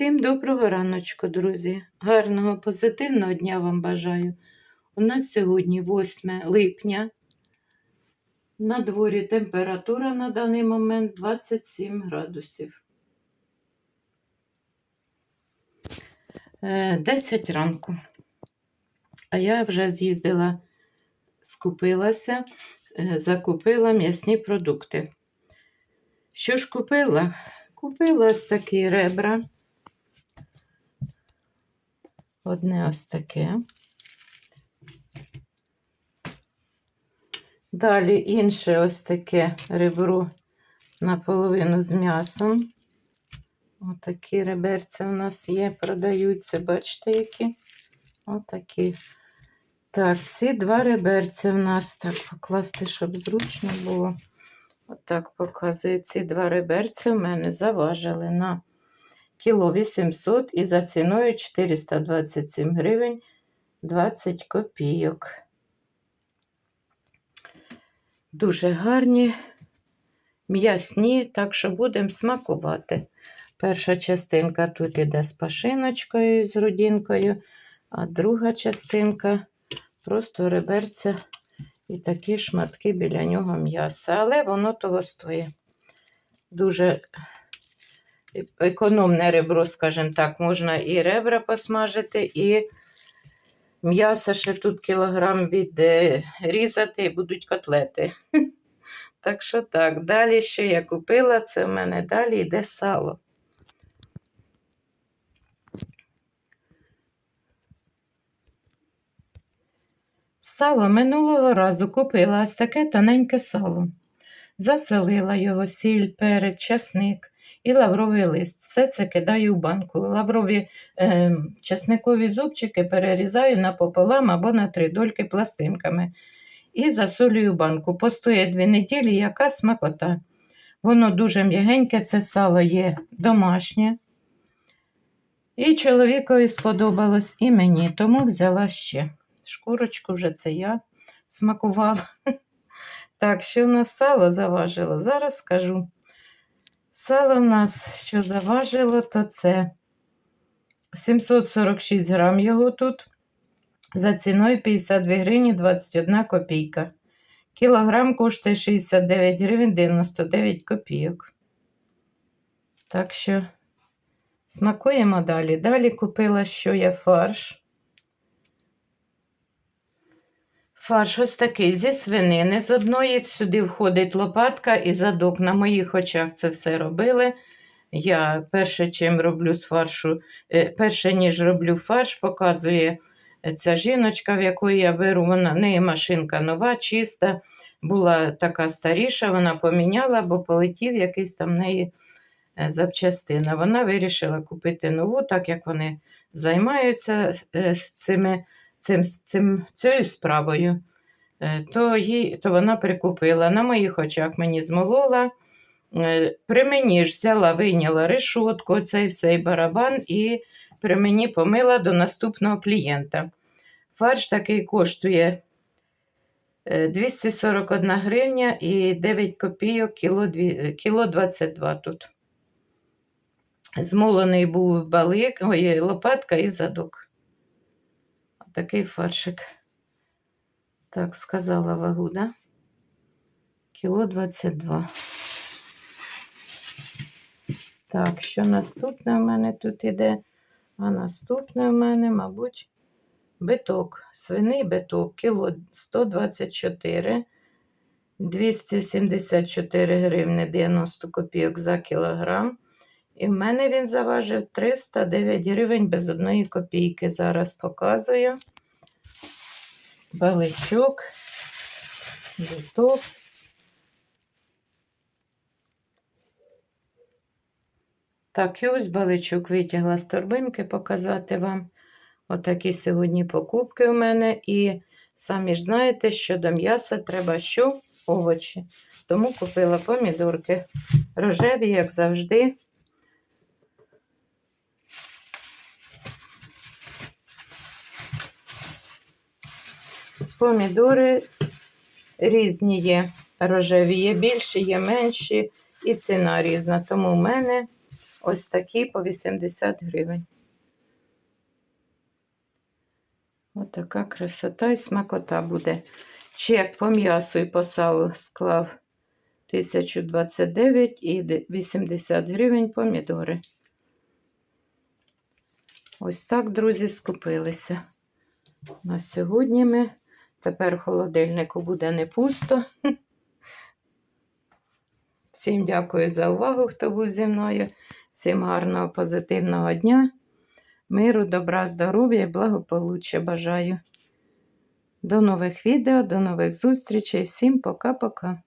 Всім доброго раночку, друзі. Гарного, позитивного дня вам бажаю. У нас сьогодні 8 липня. На дворі температура на даний момент 27 градусів. Е, 10 ранку. А я вже з'їздила, скупилася, е, закупила м'ясні продукти. Що ж купила? Купила такі ребра. Одне ось таке. Далі інше ось таке ребро наполовину з м'ясом. Отакі реберця у нас є, продаються, бачите, які? Отакі. Так, ці два реберця у нас так покласти, щоб зручно було. Отак показую. Ці два реберця в мене заважили на кіло 800 і за ціною 427 гривень 20 копійок. Дуже гарні, м'ясні, так що будемо смакувати. Перша частинка тут іде з пашиночкою, з родинкою, а друга частинка просто реберця і такі шматки біля нього м'яса. Але воно того стоїть. Дуже економне ребро, скажімо так, можна і ребра посмажити, і м'ясо ще тут кілограм відрізати, і будуть котлети. Так що так, далі що я купила, це в мене далі йде сало. Сало минулого разу купила ось таке тоненьке сало. Засолила його сіль, перець, часник і лавровий лист. Все це кидаю в банку. Лаврові е, часникові зубчики перерізаю напополам або на три дольки пластинками. І засолюю банку. Постоє дві неділі, яка смакота. Воно дуже м'ягеньке, це сало є домашнє. І чоловікові сподобалось, і мені, тому взяла ще. Шкурочку вже це я смакувала. Так, що в нас сало заважило? Зараз скажу. Сало в нас, що заважило, то це 746 грам його тут. За ціною 52 гривні 21 копійка. Кілограм коштує 69 гривень 99 копійок. Так що смакуємо далі. Далі купила, що я фарш. Фарш ось такий зі свинини. З одної сюди входить лопатка і задок. На моїх очах це все робили. Я перше, чим роблю з фаршу, е, перше, ніж роблю фарш, показує ця жіночка, в якої я беру. Вона в неї машинка нова, чиста, була така старіша, вона поміняла, бо полетів якийсь там в неї е, запчастина. Вона вирішила купити нову, так як вони займаються е, цими цим, цим, цією справою, е, то, їй, то вона прикупила. На моїх очах мені змолола. Е, При мені ж взяла, вийняла решотку, цей всей барабан, і при мені помила до наступного клієнта. Фарш такий коштує е, 241 гривня і 9 копійок кіло 22 тут. Змолений був балик, ой, лопатка і задок. Такий фаршик. Так, сказала вагу, да? Кіло 22. Так, що наступне в мене тут іде? А наступне в мене, мабуть, биток. Свиний биток, кіло 124, 274 гривни 90 копійок за кілограм. І в мене він заважив 309 гривень без одної копійки. Зараз показую. Баличок, буток. Так, і ось баличок витягла з торбинки показати вам. Отакі сьогодні покупки у мене. І самі ж знаєте, що до м'яса треба що? Овочі. Тому купила помідорки рожеві, як завжди. Помідори різні є. Рожеві є більші, є менші, і ціна різна. Тому в мене ось такі по 80 гривень. Отака красота і смакота буде. Чек по м'ясу і по салу склав 1029 і 80 гривень помідори. Ось так, друзі, скупилися. На сьогодні ми. Тепер в холодильнику буде не пусто. Всім дякую за увагу, хто був зі мною. Всім гарного, позитивного дня. Миру, добра, здоров'я і благополуччя бажаю. До нових відео, до нових зустрічей. Всім пока-пока.